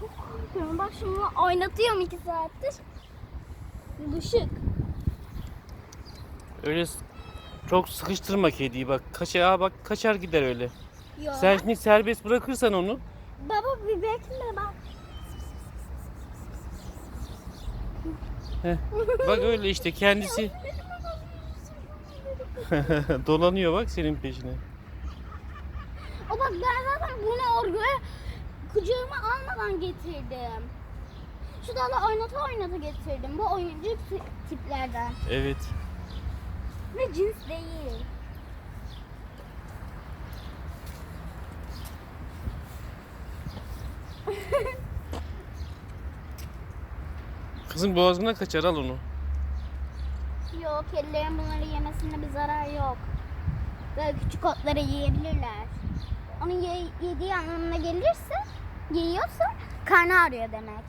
çok korkuyorum. Bak şimdi oynatıyorum iki saattir. Düşük. Öyle çok sıkıştırma kediyi bak. Kaçar, bak kaçar gider öyle. Yok. Sen şimdi serbest bırakırsan onu Baba bir bekle bak. Heh, bak öyle işte kendisi dolanıyor bak senin peşine. O bak ben zaten bunu oraya kucağıma almadan getirdim. Şu da oynata oynata getirdim. Bu oyuncu ti- tiplerden. Evet. Ve cins değil. Kızın boğazına kaçar al onu. Yok kedilerin bunları yemesinde bir zarar yok. Böyle küçük otları yiyebilirler. Onun ye- yediği anlamına gelirse yiyorsa karnı ağrıyor demek.